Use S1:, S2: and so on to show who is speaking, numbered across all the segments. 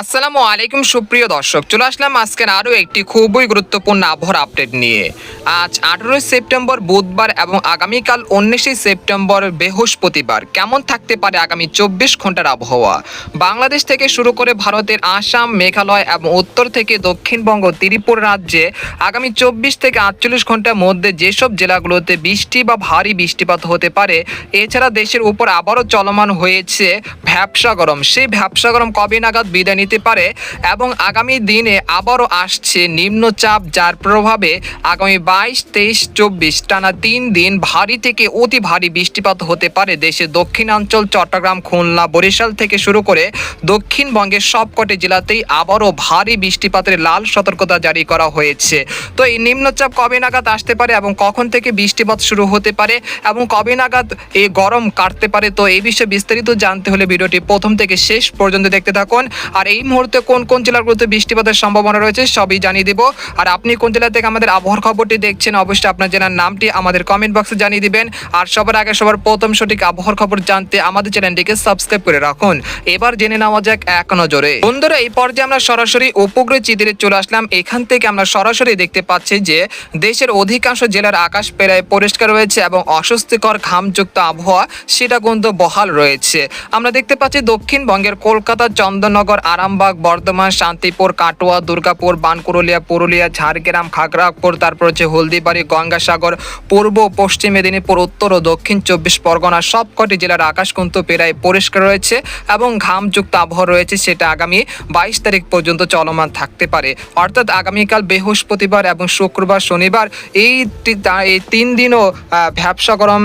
S1: আসসালামু আলাইকুম, সুপ্রিয় দর্শক। চলে আসলাম আজকের আরও একটি খুবই গুরুত্বপূর্ণ আবহাওয়ার আপডেট নিয়ে। আজ আঠেরোই সেপ্টেম্বর বুধবার এবং আগামীকাল উনিশে সেপ্টেম্বর বৃহস্পতিবার। কেমন থাকতে পারে আগামী চব্বিশ ঘণ্টার আবহাওয়া? বাংলাদেশ থেকে শুরু করে ভারতের আসাম, মেঘালয় এবং উত্তর থেকে দক্ষিণবঙ্গ, ত্রিপুরা রাজ্যে আগামী চব্বিশ থেকে আটচল্লিশ ঘণ্টার মধ্যে যেসব জেলাগুলোতে বৃষ্টি বা ভারী বৃষ্টিপাত হতে পারে, এছাড়া দেশের উপর আবারও চলমান হয়েছে ভ্যাবসা গরম। সেই ভ্যাবসা গরম কবে নাগাদ বিদায় নিতে পারে এবং আগামী দিনে আবারও আসছে নিম্নচাপ যার প্রভাবে আগামী বাইশ, তেইশ, চব্বিশ টানা তিন দিন ভারী থেকে অতি ভারী বৃষ্টিপাত হতে পারে দেশের দক্ষিণাঞ্চল, চট্টগ্রাম, খুলনা, বরিশাল থেকে শুরু করে দক্ষিণবঙ্গের সবকটি জেলাতেই আবারও ভারী বৃষ্টিপাতের লাল সতর্কতা জারি করা হয়েছে। তো এই নিম্নচাপ কবে নাগাদ আসতে পারে এবং কখন থেকে বৃষ্টিপাত শুরু হতে পারে এবং কবে নাগাদ এই গরম কাটতে পারে, তো এই বিষয়ে বিস্তারিত জানতে হলে ভিডিওটি প্রথম থেকে শেষ পর্যন্ত দেখতে থাকুন। আর এই মুহূর্তে কোন কোন জেলাগুলোতে বৃষ্টিপাতের সম্ভাবনা রয়েছে সবই জানিয়ে দেব। আর আপনি কোন জেলা থেকে আমাদের আবহাওয়ার খবরটি দেখছেন, অবশ্যই আপনার জেলার নামটি আমাদের কমেন্ট বক্সে জানিয়ে দিবেন। আর সবার আগে সবার প্রথম সঠিক আবহাওয়ার খবর জানতে আমাদের চ্যানেলটিকে সাবস্ক্রাইব করে রাখুন। এবার জেনে নেওয়া যাক এক নজরে। বন্ধুরা, এই পর্যায়ে আমরা সরাসরি উপগ্রহ চিত্রে চলে আসলাম। এখান থেকে আমরা সরাসরি দেখতে পাচ্ছি যে দেশের অধিকাংশ জেলার আকাশ প্রায় পরিষ্কার রয়েছে এবং অস্বস্তিকর ঘামযুক্ত আবহাওয়া সেটা কিন্তু বহাল রয়েছে। আমরা দেখতে পাচ্ছি দক্ষিণবঙ্গের কলকাতা, চন্দননগর আরামবাগ বর্ধমান, শান্তিপুর, কাটোয়া, দুর্গাপুর বানকুরুলিয়া পুরুলিয়া, ঝাড়গ্রাম খাগড়াপুর তারপর হচ্ছে হলদিবাড়ি, গঙ্গাসাগর, পূর্ব, পশ্চিম মেদিনীপুর, উত্তর ও দক্ষিণ চব্বিশ পরগনা সবকটি জেলার আকাশ কিন্তু প্রায় পরিষ্কার রয়েছে এবং ঘামযুক্ত আবহাওয়া রয়েছে, সেটা আগামী বাইশ তারিখ পর্যন্ত চলমান থাকতে পারে। অর্থাৎ আগামীকাল বৃহস্পতিবার এবং শুক্রবার, শনিবার এই এই তিন দিনও ভ্যাবসা গরম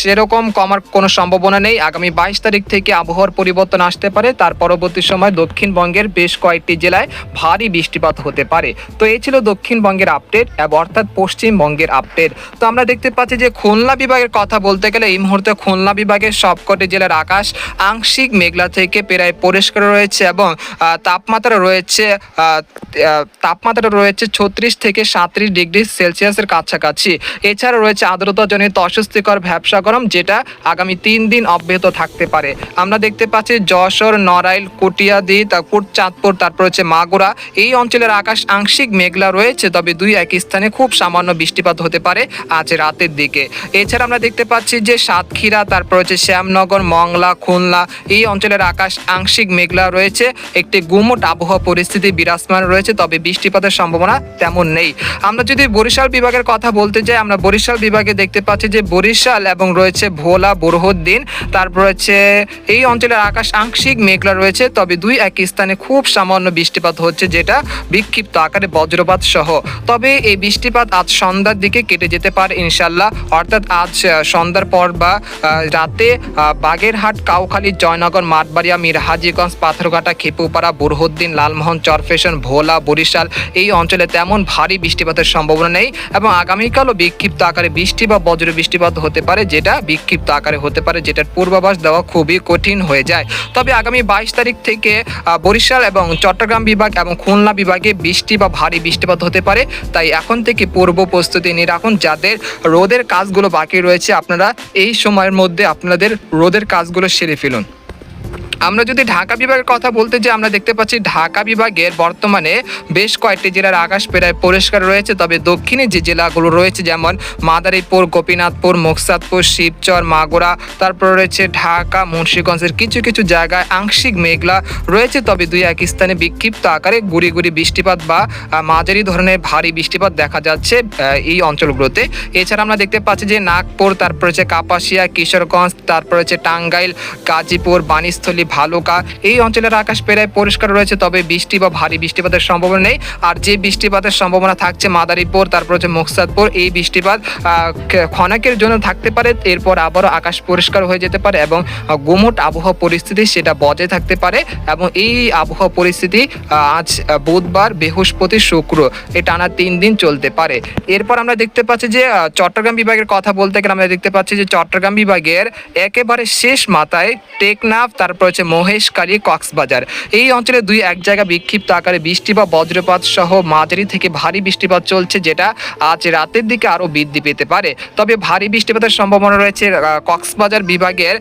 S1: সেরকম কমার কোনো সম্ভাবনা নেই। আগামী বাইশ তারিখ থেকে আবহাওয়ার পরিবর্তন আসতে পারে। তার পরবর্তী সময় দক্ষিণবঙ্গের বেশ কয়েকটি জেলায় ভারী বৃষ্টিপাত হতে পারে। তো এই ছিল দক্ষিণবঙ্গের আপডেট অর্থাৎ পশ্চিমবঙ্গের আপডেট তো আমরা দেখতে পাচ্ছি যে খুলনা বিভাগের কথা বলতে গেলে এই মুহূর্তে খুলনা বিভাগের সবকটি জেলার আকাশ আংশিক মেঘলা থেকে প্রায় পরিষ্কার রয়েছে এবং তাপমাত্রা রয়েছে তাপমাত্রা রয়েছে ছত্রিশ থেকে সাঁত্রিশ ডিগ্রি সেলসিয়াসের কাছাকাছি। এছাড়া রয়েছে আর্দ্রতাজনিত অস্বস্তিকর ভ্যাবসা গরম যেটা আগামী তিন দিন অব্যাহত থাকতে পারে। আমরা দেখতে পাচ্ছি যশোর, নড়াইল, কুটিয়াদি তারপর চাঁদপুর, তারপর হচ্ছে মাগুরা। এই অঞ্চলের আকাশ আংশিক মেঘলা রয়েছে, তবে দুই এক স্থানে খুব সামান্য বৃষ্টিপাত হতে পারে আজ রাতের দিকে। এছাড়া আমরা দেখতে পাচ্ছি যে সাতক্ষীরা, তারপর হচ্ছে শ্যামনগর, মংলা, খুলনা, এই অঞ্চলের আকাশ আংশিক মেঘলা রয়েছে। একটি গুমট আবহাওয়া পরিস্থিতি বিরাজমান রয়েছে, তবে বৃষ্টিপাতের সম্ভাবনা তেমন নেই। আমরা যদি বরিশাল বিভাগের কথা বলতে যাই, আমরা বরিশাল বিভাগে দেখতে পাচ্ছি যে বরিশাল এবং রয়েছে ভোলা, বরহদ্দিন, তারপর হচ্ছে এই অঞ্চলের আকাশ আংশিক মেঘলা রয়েছে, তবে দুই এক স্থানে খুব সামান্য বৃষ্টিপাত হচ্ছে যেটা বিক্ষিপ্ত আকারে বজ্রপাত সহ। তবে এই বৃষ্টিপাত আজ সন্ধ্যার দিকে কেটে যেতে পারে ইনশাল্লাহ অর্থাৎ আজ সন্ধ্যার পর বা রাতে বাগেরহাট, কাউখালী, জয়নগর, মাঠবাড়িয়া, মিরহাজিগঞ্জ, পাথরঘাটা, খেপুপাড়া, বুরহুদ্দিন, লালমোহন, চরফেশন, ভোলা, বরিশাল এই অঞ্চলে তেমন ভারী বৃষ্টিপাতের সম্ভাবনা নেই এবং আগামীকালও বিক্ষিপ্ত আকারে বৃষ্টি বা বজ্র বৃষ্টিপাত হতে পারে যেটা বিক্ষিপ্ত আকারে হতে পারে যেটার পূর্বাভাস দেওয়া খুবই কঠিন হয়ে যায়। তবে আগামী বাইশ তারিখ থেকে বরিশাল এবং চট্টগ্রাম বিভাগ এবং খুলনা বিভাগে বৃষ্টি বা ভারী বৃষ্টিপাত হতে পারে। তাই এখন থেকে পূর্ব প্রস্তুতি নিয়ে রাখুন। যাদের রোদের কাজগুলো বাকি রয়েছে, আপনারা এই সময়ের মধ্যে আপনাদের রোদের কাজগুলো সেরে ফেলুন। আমরা যদি ঢাকা বিভাগের কথা বলতে যে আমরা দেখতে পাচ্ছি ঢাকা বিভাগের বর্তমানে বেশ কয়েকটি জেলার আকাশ প্রায় পরিষ্কার রয়েছে। তবে দক্ষিণে যে জেলাগুলো রয়েছে, যেমন মাদারীপুর, গোপীনাথপুর, মোকসাদপুর, শিবচর, মাগুরা, তারপর রয়েছে ঢাকা, মুন্সীগঞ্জের কিছু কিছু জায়গায় আংশিক মেঘলা রয়েছে। তবে দুই এক স্থানে বিক্ষিপ্ত আকারে গুড়ি গুড়ি বৃষ্টিপাত বা মাঝারি ধরনের ভারী বৃষ্টিপাত দেখা যাচ্ছে এই অঞ্চলগুলোতে। এছাড়া আমরা দেখতে পাচ্ছি যে নাগপুর, তারপর হচ্ছে কাপাসিয়া, কিশোরগঞ্জ, তারপর হচ্ছে টাঙ্গাইল, গাজীপুর, বাণীস্থলী ভালুকা এই অঞ্চলের আকাশ প্রায় পরিষ্কার রয়েছে, তবে বৃষ্টি বা ভারী বৃষ্টিপাতের সম্ভাবনা নেই। আর যে বৃষ্টিপাতের সম্ভাবনা থাকছে মাদারীপুর, তারপর হচ্ছে মুকসাদপুর, এই বৃষ্টিপাত ক্ষণাকের জন্য থাকতে পারে, এরপর আবারও আকাশ পরিষ্কার হয়ে যেতে পারে এবং গুমোট আবহাওয়া পরিস্থিতি সেটা বজায় থাকতে পারে এবং এই আবহাওয়া পরিস্থিতি আজ বুধবার, বৃহস্পতি, শুক্র, এই টানা তিন দিন চলতে পারে। এরপর আমরা দেখতে পাচ্ছি যে চট্টগ্রাম বিভাগের কথা বলতে গেলে আমরা দেখতে পাচ্ছি যে, চট্টগ্রাম বিভাগের একেবারে শেষ মাথায় টেকনাফ, তারপর হচ্ছে রয়েছে মহেশকালী কক্সবাজার। এই অঞ্চলে দুই এক জায়গা বিক্ষিপ্ত আকারে বৃষ্টি বা বজ্রপাত সহ মাঝারি থেকে ভারী বৃষ্টিপাত চলছে, যেটা আজ রাতের দিকে আরও বৃদ্ধি পেতে পারে। তবে ভারী বৃষ্টিপাতের সম্ভাবনা রয়েছে কক্সবাজার বিভাগের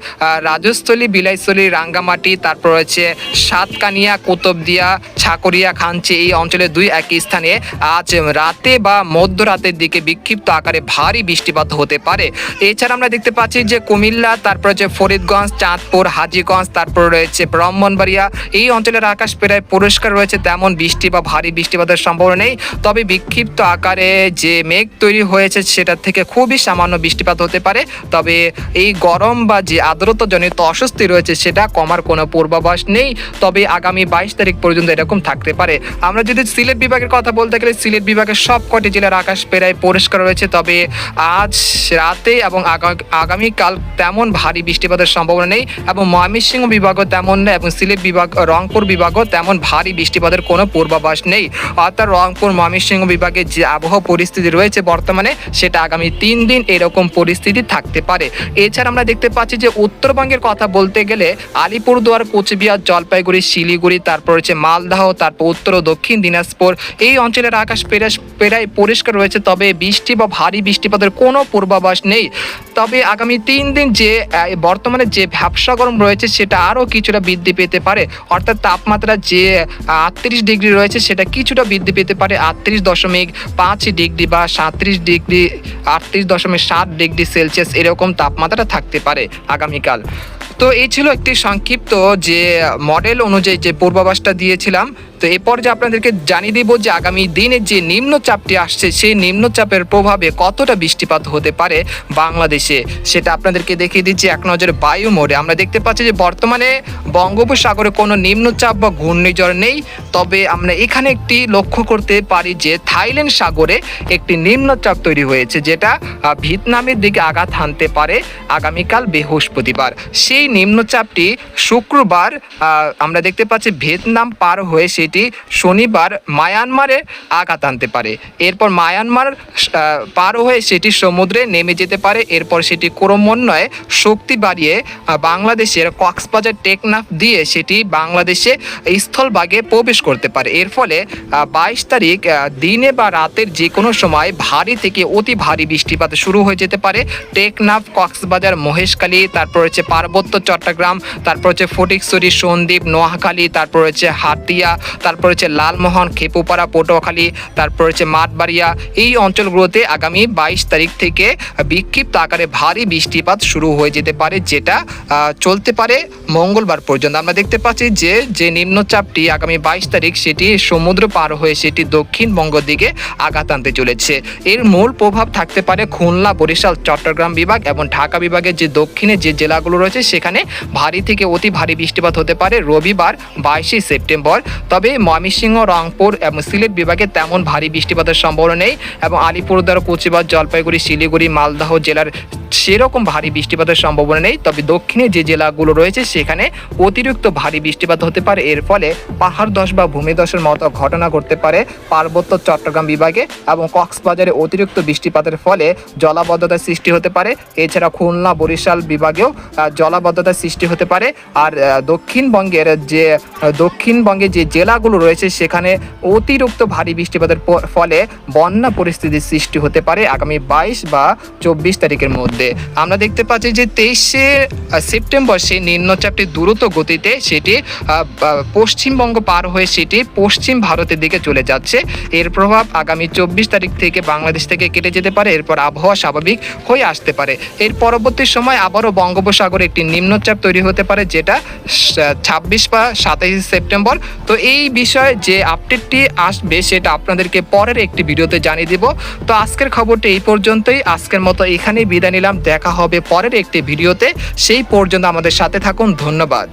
S1: রাজস্থলী বিলাইস্থলী রাঙ্গামাটি, তারপর রয়েছে সাতকানিয়া, কুতুবদিয়া ছাকরিয়া খাঞ্চি, এই অঞ্চলের দুই এক স্থানে আজ রাতে বা মধ্যরাতের দিকে বিক্ষিপ্ত আকারে ভারী বৃষ্টিপাত হতে পারে। এছাড়া আমরা দেখতে পাচ্ছি যে কুমিল্লা, তারপর যে ফরিদগঞ্জ, চাঁদপুর, হাজীগঞ্জ, তারপর রয়েছে। ব্রাহ্মণবাড়িয়া, এই অঞ্চলের আকাশ প্রায় পরিষ্কার রয়েছে, তেমন বৃষ্টি বা ভারী বৃষ্টিপাতের সম্ভাবনা নেই। তবে বিক্ষিপ্ত আকারে যে মেঘ তৈরি হয়েছে, সেটা থেকে খুবই সামান্য বৃষ্টিপাত হতে পারে। তবে এই গরম বা যে আর্দ্রতাজনিত অস্বস্তি রয়েছে, সেটা কমার কোনো পূর্বাভাস নেই। তবে আগামী বাইশ তারিখ পর্যন্ত এরকম থাকতে পারে। আমরা যদি সিলেট বিভাগের কথা বলতে গেলে, সিলেট বিভাগের সব কটি জেলার আকাশ প্রায় পরিষ্কার রয়েছে। তবে আজ রাতে এবং আগা- আগামীকাল তেমন ভারী বৃষ্টিপাতের সম্ভাবনা নেই এবং ময়মনসিংহ বিভাগও তেমন নেই এবং সিলেট বিভাগ, রংপুর বিভাগও তেমন ভারী বৃষ্টিপাতের কোনো পূর্বাভাস নেই। অর্থাৎ রংপুর, ময়মনসিংহ বিভাগে যে আবহাওয়া পরিস্থিতি রয়েছে বর্তমানে, সেটা আগামী তিন দিন এরকম পরিস্থিতি থাকতে পারে। এছাড়া আমরা দেখতে পাচ্ছি যে উত্তরবঙ্গের কথা বলতে গেলে, আলিপুরদুয়ার, কোচবিহার, জলপাইগুড়ি, শিলিগুড়ি, তারপর রয়েছে মালদাহ, তারপর উত্তর ও দক্ষিণ দিনাজপুর। এই অঞ্চলের আকাশ প্রায় পরিষ্কার রয়েছে, তবে বৃষ্টি বা ভারী বৃষ্টিপাতের কোনো পূর্বাভাস নেই। তবে আগামী তিন দিন যে বর্তমানে যে ভ্যাবসা গরম রয়েছে, সেটা আরও কিছুটা বৃদ্ধি পেতে পারে। অর্থাৎ তাপমাত্রা যে আটত্রিশ ডিগ্রি রয়েছে, সেটা কিছুটা বৃদ্ধি পেতে পারে। আটত্রিশ দশমিক পাঁচ ডিগ্রি বা সাঁত্রিশ ডিগ্রি, আটত্রিশ দশমিক সাত ডিগ্রি সেলসিয়াস এরকম তাপমাত্রা থাকতে পারে আগামীকাল। তো এই ছিল একটি সংক্ষিপ্ত যে মডেল অনুযায়ী যে পূর্বাভাসটা দিয়েছিলাম। তো এরপর যে আপনাদেরকে জানিয়ে দিব যে আগামী দিনে যে নিম্নচাপটি আসছে, সেই নিম্নচাপের প্রভাবে কতটা বৃষ্টিপাত হতে পারে বাংলাদেশে? সেটা আপনাদেরকে দেখিয়ে দিচ্ছি এক নজরে বায়ু মোড়ে। আমরা দেখতে পাচ্ছি যে বর্তমানে বঙ্গোপসাগরে কোনো নিম্নচাপ বা ঘূর্ণিঝড় নেই। তবে আমরা এখানে একটি লক্ষ্য করতে পারি যে থাইল্যান্ড সাগরে একটি নিম্নচাপ তৈরি হয়েছে, যেটা ভিয়েতনামের দিকে আঘাত হানতে পারে আগামীকাল বৃহস্পতিবার। সেই নিম্নচাপটি শুক্রবার আমরা দেখতে পাচ্ছি ভিয়েতনাম পার হয়ে সেটি শনিবার মায়ানমারে আঘাত আনতে পারে। এরপর মায়ানমার পার হয়ে সেটি সমুদ্রে নেমে যেতে পারে। এরপর সেটি ক্রমান্বয়ে শক্তি বাড়িয়ে বাংলাদেশের কক্সবাজার টেকনাফ দিয়ে সেটি বাংলাদেশে স্থলভাগে প্রবেশ করতে পারে। এর ফলে বাইশ তারিখ দিনে বা রাতের যে কোনো সময় ভারী থেকে অতি ভারী বৃষ্টিপাত শুরু হয়ে যেতে পারে। টেকনাফ, কক্সবাজার, মহেশখালী, তারপর হচ্ছে পার্বত্য চট্টগ্রাম, তারপর হচ্ছে ফটিকছড়ি, সন্দ্বীপ, নোয়াখালী, তারপর হচ্ছে হাতিয়া তারপর হচ্ছে লালমোহন, খেপুপাড়া, পটুয়াখালী, তারপর হচ্ছে মাঠবাড়িয়া, এই অঞ্চলগুলোতে আগামী বাইশ তারিখ থেকে বিক্ষিপ্ত আকারে ভারী বৃষ্টিপাত শুরু হয়ে যেতে পারে, যেটা চলতে পারে মঙ্গলবার পর্যন্ত। আমরা দেখতে পাচ্ছি যে যে নিম্নচাপটি আগামী বাইশ তারিখ সেটি সমুদ্র পার হয়ে সেটি দক্ষিণবঙ্গ দিকে আঘাত আনতে চলেছে। এর মূল প্রভাব থাকতে পারে খুলনা, বরিশাল, চট্টগ্রাম বিভাগ এবং ঢাকা বিভাগের যে দক্ষিণে যে জেলাগুলো রয়েছে, সেখানে ভারী থেকে অতি ভারী বৃষ্টিপাত হতে পারে রবিবার বাইশে সেপ্টেম্বর। তবে ময়মনসিংহ, রংপুর এবং সিলেট বিভাগে তেমন ভারী বৃষ্টিপাতের সম্ভাবনা নেই এবং আলিপুরদুয়ার কোচবিহার জলপাইগুড়ি, শিলিগুড়ি, মালদহ জেলার সেরকম ভারী বৃষ্টিপাতের সম্ভাবনা নেই। তবে দক্ষিণে যে জেলাগুলো রয়েছে, সেখানে অতিরিক্ত ভারী বৃষ্টিপাত হতে পারে। এর ফলে পাহাড় ধস বা ভূমিধসের মতো ঘটনা ঘটতে পারে পার্বত্য চট্টগ্রাম বিভাগে এবং কক্সবাজারে অতিরিক্ত বৃষ্টিপাতের ফলে জলাবদ্ধতার সৃষ্টি হতে পারে। এছাড়া খুলনা, বরিশাল বিভাগেও জলাবদ্ধতার সৃষ্টি হতে পারে। আর দক্ষিণবঙ্গের যে দক্ষিণবঙ্গে যে জেলাগুলো রয়েছে, সেখানে অতিরিক্ত ভারী বৃষ্টিপাতের ফলে বন্যা পরিস্থিতির সৃষ্টি হতে পারে আগামী বাইশ বা চব্বিশ তারিখের মধ্যে। আমরা দেখতে পাচ্ছি যে তেইশে সেপ্টেম্বর সেই নিম্নচাপটি দ্রুত গতিতে সেটি পশ্চিমবঙ্গ পার হয়ে সেটি পশ্চিম ভারতের দিকে চলে যাচ্ছে। এর প্রভাব আগামী চব্বিশ তারিখ থেকে বাংলাদেশ থেকে কেটে যেতে পারে। এরপর আবহাওয়া স্বাভাবিক হয়ে আসতে পারে। এর পরবর্তী সময় আবারও বঙ্গোপসাগরে একটি নিম্নচাপ তৈরি হতে পারে, যেটা ছাব্বিশ বা সাতাইশে সেপ্টেম্বর। তো এই বিষয়ে যে আপডেটটি আসবে সেটা আপনাদেরকে পরের একটি ভিডিওতে জানিয়ে দেব। তো আজকের খবরটি এই পর্যন্তই। আজকের মতো এখানেই বিদায় নিলাম। দেখা হবে পরের একটি ভিডিওতে। সেই পর্যন্ত আমাদের সাথে থাকুন। ধন্যবাদ।